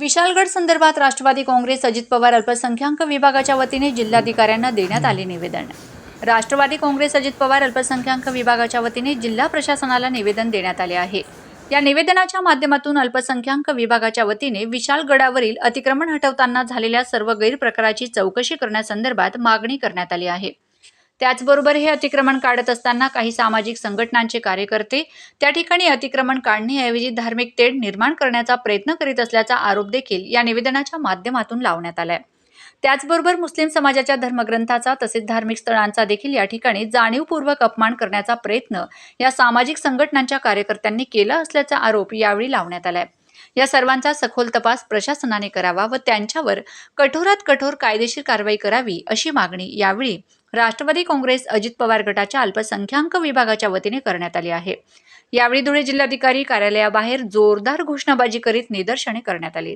विशालगड संदर्भात राष्ट्रवादी काँग्रेस अजित पवार अल्पसंख्याक विभागाच्या वतीने जिल्हाधिकाऱ्यांना देण्यात आले निवेदन. राष्ट्रवादी काँग्रेस अजित पवार अल्पसंख्याक विभागाच्या वतीने जिल्हा प्रशासनाला निवेदन देण्यात आले आहे. या निवेदनाच्या माध्यमातून अल्पसंख्याक विभागाच्या वतीने विशालगडावरील अतिक्रमण हटवताना झालेल्या सर्व गैरप्रकाराची चौकशी करण्यासंदर्भात मागणी करण्यात आली आहे. त्याचबरोबर हे अतिक्रमण काढत असताना काही सामाजिक संघटनांचे कार्यकर्ते त्या ठिकाणी अतिक्रमण काढण्याऐवजी धार्मिक तेढ निर्माण करण्याचा प्रयत्न करीत असल्याचा आरोप देखील या निवेदनाच्या माध्यमातून लावण्यात आलाय. त्याचबरोबर मुस्लिम समाजाच्या धर्मग्रंथाचा तसेच धार्मिक स्थळांचा देखील या ठिकाणी जाणीवपूर्वक अपमान करण्याचा प्रयत्न या सामाजिक संघटनांच्या कार्यकर्त्यांनी केला असल्याचा आरोप यावेळी लावण्यात आलाय. या सर्वांचा सखोल तपास प्रशासनाने करावा व त्यांच्यावर कठोरात कठोर कायदेशीर कारवाई करावी अशी मागणी यावेळी राष्ट्रवादी काँग्रेस अजित पवार गटाच्या अल्पसंख्याक विभागाच्या वतीने करण्यात आली आहे. यावेळी धुळे जिल्हाधिकारी कार्यालयाबाहेर जोरदार घोषणाबाजी करीत निदर्शने करण्यात आली